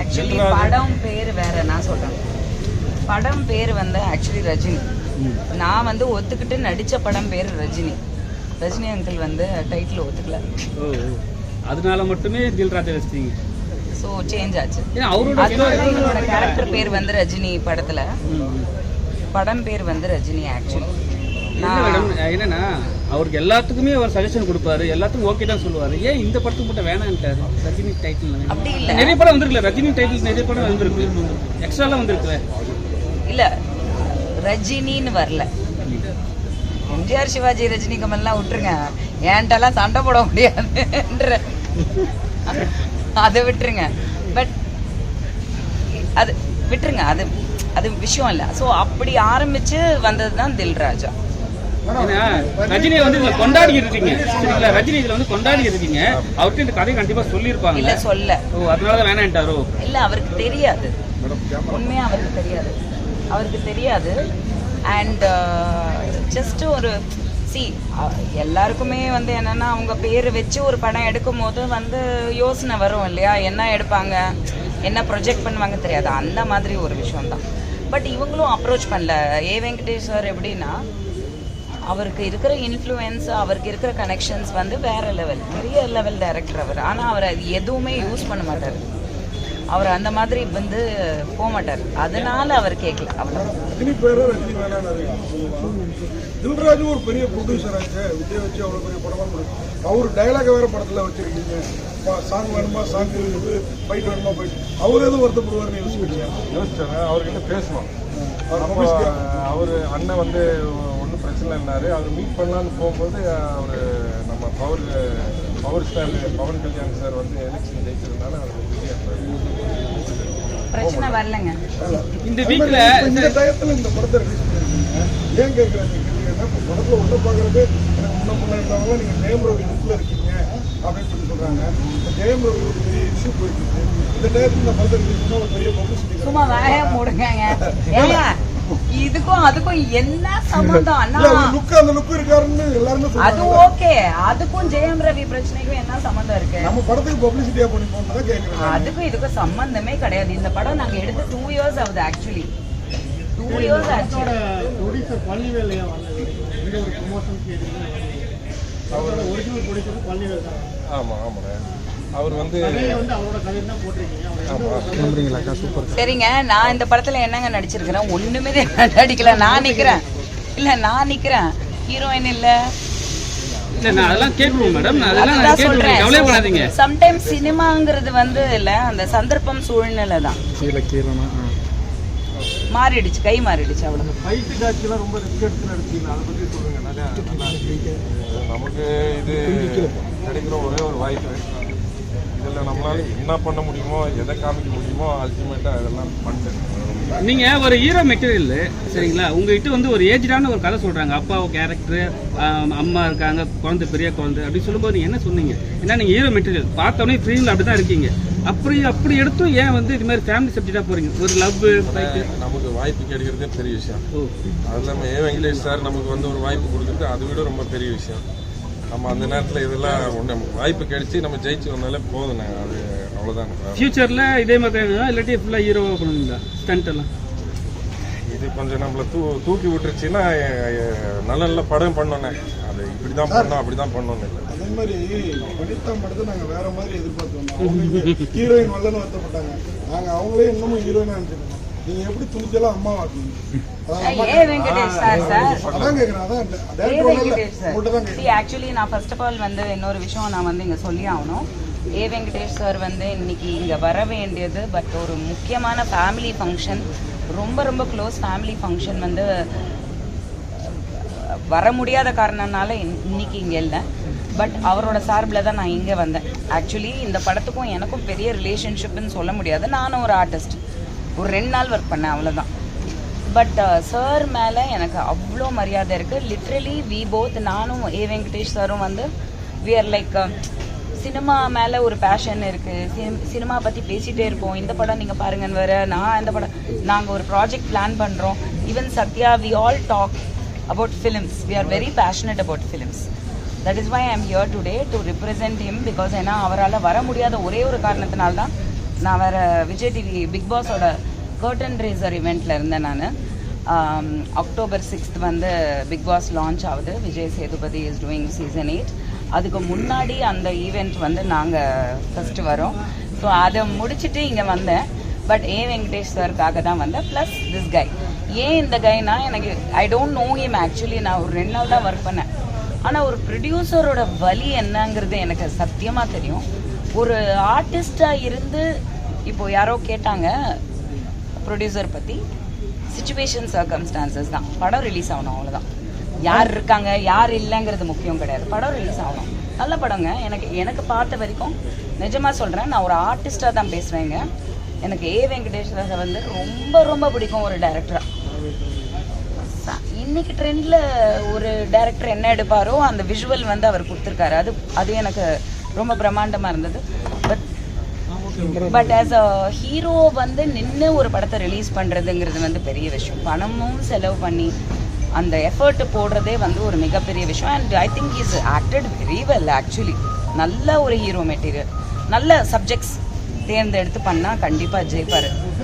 Actually படம் பேர் வேற நான் சொல்றேன். படம் பேர் வந்து ஆக்சுவலி ரஜினி. நான் வந்து ஒத்துக்கிட்டு நடிச்ச படம் பேர் ரஜினி. ரஜினி அங்கிள் வந்து டைட்டில் ஒத்துக்கல. அதனால மட்டுமே தில்ராஜை வச்சிட்டீங்க ஸோ சேஞ்ச் ஆச்சு. அவரோட கேரக்டர் பேர் வந்து ரஜினி படத்துல. படம் பேர் வந்து ரஜினி ஆக்சுவலி என்னன்னா அவருக்கு எல்லாத்துக்குமே அவர் சஜஷன் கொடுப்பாரு. எல்லாத்துக்கும் ஓகே தான் சொல்லுவாரு. ஏன் இந்த படத்துக்கு மட்டும் வேணான்ட்டாரு? ரஜினி டைட்டில் அப்படி இல்ல. நிறைய படம் வந்திருக்குல்ல. ரஜினி டைட்டில் நிறைய படம் வந்திருக்கு. எக்ஸ்ட்ராலாம் வந்திருக்குல்ல. இல்ல. ரஜினின்னு வரல. எம்ஜிஆர் சிவாஜி ரஜினி கமல்லாம் விட்டுருங்க. ஏன்ட்டெல்லாம் சண்டை போட முடியாதுன்ற. அதை விட்டுருங்க. பட் அது விட்டுருங்க. அது அது விஷயம் இல்லை. ஸோ அப்படி ஆரம்பிச்சு வந்தது தான் தில்ராஜா. ரஜினியை வந்து இதுல கொண்டாடி இருக்கீங்க. சரிங்களா? ரஜினி இதுல வந்து கொண்டாடி இருக்கீங்க. அவர்கிட்ட இந்த கதையை கண்டிப்பா சொல்லியிருப்பாங்க. இல்ல சொல்ல. ஓ அதனாலதான் வேணான்ட்டாரோ இல்ல அவருக்கு தெரியாது. உண்மையா அவருக்கு தெரியாது. அவருக்கு தெரியாது. அண்ட் ஜஸ்ட் ஒரு சி எல்லாருக்குமே வந்து என்னன்னா அவங்க பேர் வச்சு ஒரு படம் எடுக்கும் போது வந்து யோசனை வரும் இல்லையா? என்ன எடுப்பாங்க? என்ன ப்ரொஜெக்ட் பண்ணுவாங்க தெரியாது. அந்த மாதிரி ஒரு விஷயம் தான் பட் இவங்களும் அப்ரோச் பண்ணல. ஏ வெங்கடேஷ் சார் எப்படின்னா அவருக்கு இருக்கிற இன்ஃப்ளூயன்ஸ் அவருக்கு இருக்கிற கனெக்ஷன்ஸ் வந்து வேற லெவல் பெரிய லெவல் டைரக்டர் அவர். ஆனால் அவர் அது எதுவுமே யூஸ் பண்ண மாட்டார். அவர் அந்த மாதிரி வந்து போக மாட்டார் அதனால அவர் கேட்கல அவ்வளோ ரஜினி ஒரு பெரிய ப்ரொடியூசர் ஆச்சு. விஜய் வச்சு அவ்வளோ பெரிய படமா கொடுக்கும் அவர் டைலாக் வேற படத்துல வச்சிருக்கீங்க. சாங் வேணுமா சாங் இருக்குது ஃபைட் வேணுமா ஃபைட் அவர் எதுவும் வருத்தப்படுவார்னு யோசிக்கிறீங்க யோசிச்சாங்க அவர்கிட்ட பேசணும். அவர் அண்ணன் வந்து பிரச்சனை இல்லைனாரு அவர் மீட் பண்ணலான்னு போகும்போது அவர் நம்ம power power star Pawan Kalyan sir வந்து எலெக்ஷன் ஜெயிச்சதுனால அவர் பிரச்சனை வரலங்க. இந்த வீக்ல இந்த டயத்துல இந்த படத்தை ஏன் கேட்குறாங்க கேட்டீங்கன்னா இப்போ படத்துல உள்ள பார்க்கறது எனக்கு முன்ன முன்ன இருந்தவங்க நீங்க ஜெயம் ரவி லுக்ல இருக்கீங்க அப்படின்னு சொல்லி சொல்றாங்க. இந்த ஜெயம் ரவி ஒரு பெரிய இஷ்யூ போயிட்டு இருக்கு. இந்த டயத்துல இந்த படத்தை ரிலீஸ் பண்ணா ஒரு பெரிய பப்ளிசிட்டி சும்மா வாய மூடுங்க. ஏங்க இதுக்கும் அதுக்கும் என்ன சம்மந்தம் இல்ல அண்ணா. லுக் அந்த லுக் இருக்காருன்னு எல்லாருமே அது ஓகே அதுக்கும் ஜெயம் ரவி பிரச்சனைக்கும் என்ன சம்மந்தம் இருக்கு? நம்ம படத்துக்கு பப்ளிசிட்டியா பண்ணி போனதான் கேட்குறேன் அதுக்கும் இதுக்கும் சம்பந்தமே கிடையாது. இந்த படம் நாங்க எடுத்து டூ இயர்ஸ் ஆகுது ஆக்சுவலி டூ இயர்ஸ் தான். ஆமாம் ஆமாண்ணே அவர் வந்து சரிங்க நான் இந்த படத்துல என்னங்க நடிச்சிருக்கிறேன்? ஒண்ணுமே நடிக்கல. நான் நிக்கிறேன். இல்ல நான் நிக்கிறேன். ஹீரோயின் இல்ல. இல்ல நான் அதெல்லாம் கேட்குறோம் மேடம் அதெல்லாம் நான் அதுதான் கேட்குறேன் கவலைப்படாதீங்க. சொல்றேன் சம்டைம்ஸ் சினிமாங்கிறது வந்து இல்ல அந்த சந்தர்ப்பம் சூழ்நிலை தான். மாறிடுச்சு கை மாறிடுச்சு அவ்வளவு. நமக்கு இது கிடைக்கிற ஒரே ஒரு வாய்ப்பு இதில் நம்மளால என்ன பண்ண முடியுமோ எதை காமிக்க முடியுமோ அல்டிமேட்டாக இதெல்லாம் பண்ணிட்டேன் நீங்க ஒரு ஹீரோ மெட்டீரியல் சரிங்களா? உங்ககிட்ட வந்து ஒரு ஏஜ்டான ஒரு கதை சொல்றாங்க. அப்பா கேரக்டர் அம்மா இருக்காங்க குழந்தை பெரிய குழந்தை அப்படி சொல்லும்போது நீங்க என்ன சொன்னீங்க? ஏன்னா நீங்க ஹீரோ மெட்டீரியல் பார்த்தோன்னே ஃப்ரீமில் அப்படி தான் இருக்கீங்க. அப்படி அப்படி எடுத்தும் ஏன் வந்து இது மாதிரி ஃபேமிலி சப்ஜெக்டாக போறீங்க? ஒரு லவ் நமக்கு வாய்ப்பு கிடைக்கிறதே பெரிய விஷயம். அது இல்லாமல் ஏ வெங்கடேஷ் சார் நமக்கு வந்து ஒரு வாய்ப்பு கொடுக்குறது அதை விட ரொம்ப பெரிய விஷயம். நம்ம அந்த நேரத்தில் இதெல்லாம் ஒன்று நமக்கு வாய்ப்பு கிடைச்சி நம்ம ஜெயிச்சு வந்தாலே போதுண்ணே அது அவ்வளோதான் ஃபியூச்சரில் இதே மாதிரி தான் இல்லாட்டி ஃபுல்லாக ஹீரோவாக பண்ணுவீங்களா? ஸ்டண்ட் எல்லாம்? இது கொஞ்சம் நம்மளை தூ தூக்கி விட்டுருச்சுன்னா நல்ல நல்ல படம் பண்ணோன்னே அது இப்படி தான் பண்ணோம் அப்படி தான் பண்ணோன்னு இல்லை. அதே மாதிரி வனிதா படத்தை நாங்க வேற மாதிரி எதிர்பார்த்தோம் ஹீரோயின் வரலன்னு வருத்தப்பட்டாங்க. நாங்க அவங்களே இன்னமும் ஹீரோயினா நினைச்சிருக்கோம். நீங்க எப்படி துணிச்சலாம் அம்மா actually நான் ஃபர்ஸ்ட் ஆஃப் ஆல் வந்து இன்னொரு விஷயம் நான் வந்து இங்கே சொல்லி ஆகணும். ஏ வெங்கடேஷ் சார் வந்து இன்னைக்கு இங்கே வர வேண்டியது பட் ஒரு முக்கியமான ஃபேமிலி ஃபங்க்ஷன் ரொம்ப ரொம்ப க்ளோஸ் ஃபேமிலி ஃபங்க்ஷன் வந்து வர முடியாத காரணனால இன்- இன்னைக்கு இங்கே இல்லை. பட் அவரோட சார்பில் தான் நான் இங்கே வந்தேன். ஆக்சுவலி இந்த படத்துக்கும் எனக்கும் பெரிய ரிலேஷன்ஷிப்னு சொல்ல முடியாது. நானும் ஒரு ஆர்டிஸ்ட் ஒரு ரெண்டு நாள் ஒர்க் பண்ணேன் அவ்வளோதான் பட் சார் uh, மேலே எனக்கு அவ்வளோ மரியாதை இருக்குது லிட்ரலி வி போத் நானும் ஏ வெங்கடேஷ் சாரும் வந்து வி ஆர் லைக் சினிமா மேலே ஒரு பேஷன் இருக்குது சினிமா பற்றி பேசிகிட்டே இருப்போம். இந்த படம் நீங்கள் பாருங்கன்னு வேறு நான் இந்த படம் நாங்கள் ஒரு ப்ராஜெக்ட் பிளான் பண்ணுறோம் even Sathya we all talk about films we are very passionate about films that is why I am here today to represent him because ஏன்னா அவரால் வர முடியாத ஒரே ஒரு காரணத்தினால்தான் நான் வேறு விஜய் டிவி பிக் பாஸோட கர்டன் ரேசர் இவெண்ட்டில் இருந்தேன் நான். அக்டோபர் சிக்ஸ்த் வந்து பிக் பாஸ் லான்ச் ஆகுது. Vijay Sethupathi is doing season eight அதுக்கு முன்னாடி அந்த ஈவெண்ட் வந்து நாங்கள் ஃபஸ்ட்டு வரோம். ஸோ அதை முடிச்சுட்டு இங்கே வந்தேன். பட் ஏ வெங்கடேஷ் சாருக்காக தான் வந்தேன். ப்ளஸ் திஸ் கை ஏன் இந்த கைனா எனக்கு I don't know him actually நான் ஒரு ரெண்டு நாள் தான் ஒர்க் பண்ணேன். ஆனால் ஒரு ப்ரொடியூசரோட வலி என்னங்கிறது எனக்கு சத்தியமாக தெரியும். ஒரு ஆர்டிஸ்டாக இருந்து இப்போ யாரோ கேட்டாங்க ப்ரொடியூசர் பற்றி சுச்சுவேஷன் சர்க்கம்ஸ்டான்சஸ் தான். படம் ரிலீஸ் ஆகணும் அவ்வளோதான் யார் இருக்காங்க யார் இல்லைங்கிறது முக்கியம் கிடையாது. படம் ரிலீஸ் ஆகணும். நல்ல படங்க. எனக்கு எனக்கு பார்த்த வரைக்கும் நிஜமாக சொல்கிறேன் நான் ஒரு ஆர்டிஸ்டாக தான் பேசுகிறேங்க எனக்கு ஏ வெங்கடேஸ்வர வந்து ரொம்ப ரொம்ப பிடிக்கும் ஒரு டைரக்டராக இன்னைக்கு ட்ரெண்டில் ஒரு டைரக்டர் என்ன எடுப்பாரோ அந்த விஷுவல் வந்து அவர் கொடுத்துருக்காரு. அது அது எனக்கு ரொம்ப பிரம்மாண்டமாக இருந்தது. But but as a hero வந்து நின்று ஒரு படத்தை ரிலீஸ் பண்ணுறதுங்கிறது வந்து பெரிய விஷயம். பணமும் செலவு பண்ணி அந்த எஃபர்ட் போடுறதே வந்து ஒரு மிகப்பெரிய விஷயம். And I think is acted very well actually நல்ல ஒரு ஹீரோ மெட்டீரியல் நல்ல சப்ஜெக்ட்ஸ் தேர்ந்தெடுத்து பண்ணால் கண்டிப்பாக ஜெயிப்பார்.